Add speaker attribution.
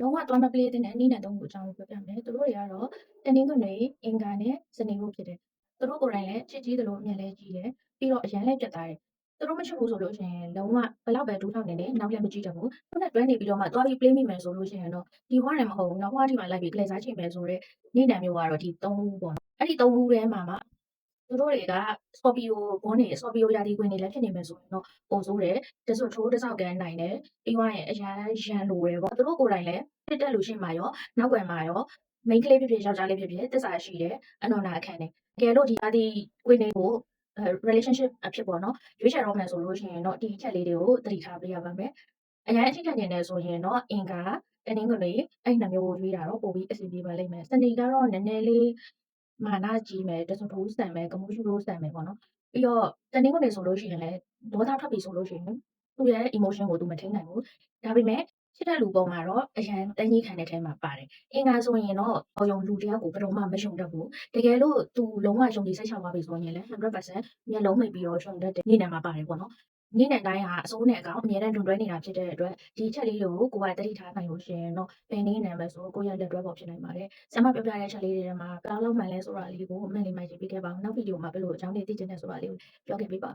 Speaker 1: လုံးဝသွားမပလေးတဲ့နဲ့အနည်းနဲ့သုံးခုအကြောင်းကိုပြောပြမယ်။သူတို့တွေကတော့တနင်္ဂနွေအင်္ဂါနဲ့စနေတို့ဖြစ်တယ်။သူတို့ကိုယ်တိုင်လည်းချစ်ကြီးသလိုအမျက်လည်းကြီးတယ်။ပြီးတော့အရန်လည်းပြတ်သားတယ်။သူတို့မချစ်ဘူးဆိုလို့ရှိရင်လုံးဝဘလောက်ပဲဒူးထောက်နေတယ်နောက်လည်းမကြည့်တတ်ဘူး။သူနဲ့တွဲနေပြီးတော့မှသွားပြီး play မိမယ်ဆိုလို့ရှိရင်တော့ဒီဟွာတယ်မဟုတ်ဘူး။နောက်ဟွာဒီမှာလိုက်ပြီးကလေးစားချိန်မယ်ဆိုတော့နေ့တန်မျိုးကတော့ဒီ၃ခုပေါ့နော်။အဲ့ဒီ၃ခုထဲမှာမှ သူတို့တွေက Scorpio ဘုန်းနေ Scorpio ရာသီဝင်နေလည်းဖြစ်နေမယ်ဆိုရင်တော့ပုံဆိုးတယ်တစွတ်ထိုးတစောက်ကန်နိုင်တယ်ပြီးသွားရင်အရန်ရန်လိုတယ်ပေါ့သူတို့ကိုယ်တိုင်လည်းတစ်တက်လို့ရှိမှရောနောက်ွယ်မှာရော main ကလေးဖြစ်ဖြစ်ယောက်ျားလေးဖြစ်ဖြစ်တစ္ဆာရှိတယ်အနော်နာအခန့်နေတကယ်လို့ဒီရာသီဝင်နေကိုအဲ relationship အဖြစ်ပေါ့နော်ရွေးချယ်တော့မယ်ဆိုလို့ရှိရင်တော့ဒီအချက်လေးတွေကိုသတိထားပေးရပါမယ်အရင်အထက်ခံနေတယ်ဆိုရင်တော့အင်္ဂါတနင်္ဂနွေအဲ့နှစ်မျိုးကိုရွေးတာတော့ပိုပြီးအဆင်ပြေပါလိမ့်မယ်စနေကတော့နည်းနည်းလေး မာနကြီးမယ်တစွတ်ထိုးဆန်မယ်ကမှုရှုလို့ဆန်မယ်ပေါ့နော် ပြီးတော့ တနင်္ဂနွေဆိုလို့ရှိရင်လည်း ဒေါသထွက်ပြီဆိုလို့ရှိရင် သူ့ရဲ့ emotion ကို သူမထိန်းနိုင်ဘူး ဒါပေမဲ့ ချစ်တဲ့လူပုံမှာတော့ အရန်တန်းကြီးခံတဲ့ထဲမှာပါတယ် အင်္ဂါဆိုရင်တော့အယုံလူတယောက်ကို ဘယ်တော့မှ မယုံတတ်ဘူး တကယ်လို့ သူ လုံးဝယုံကြည်စိတ်ချသွားပြီဆိုရင်လည်း 100%မျက်လုံးမိတ်ပြီးတော့ ယုံတတ်တဲ့နေ့နံမှာပါတယ်ပေါ့နော်နေ့နံတိုင်းဟာအစိုးနဲ့အကောင်အများနဲ့တွန်တွဲနေတာဖြစ်တဲ့အတွက်ဒီချက်လေးကိုကိုယ်ကတတိထားနိုင်လို့ရှိရင်တော့ပင်နေ့နံပဲဆိုကိုယ့်ရဲ့လက်တွဲပေါ်ဖြစ်နိုင်ပါတယ်ဆရာမပြောပြတဲ့ချက်လေးတွေထဲမှာဘယ်လောက်လောက်မှန်လဲဆိုတာလေးကိုအမှန်လေးမှရေးပေးခဲ့ပါဦးနောက်ဗီဒီယိုမှာဘယ်လိုအကြောင်းလေးသိချင်တဲ့ဆိုတာလေးကိုပြောခဲ့ပေးပါ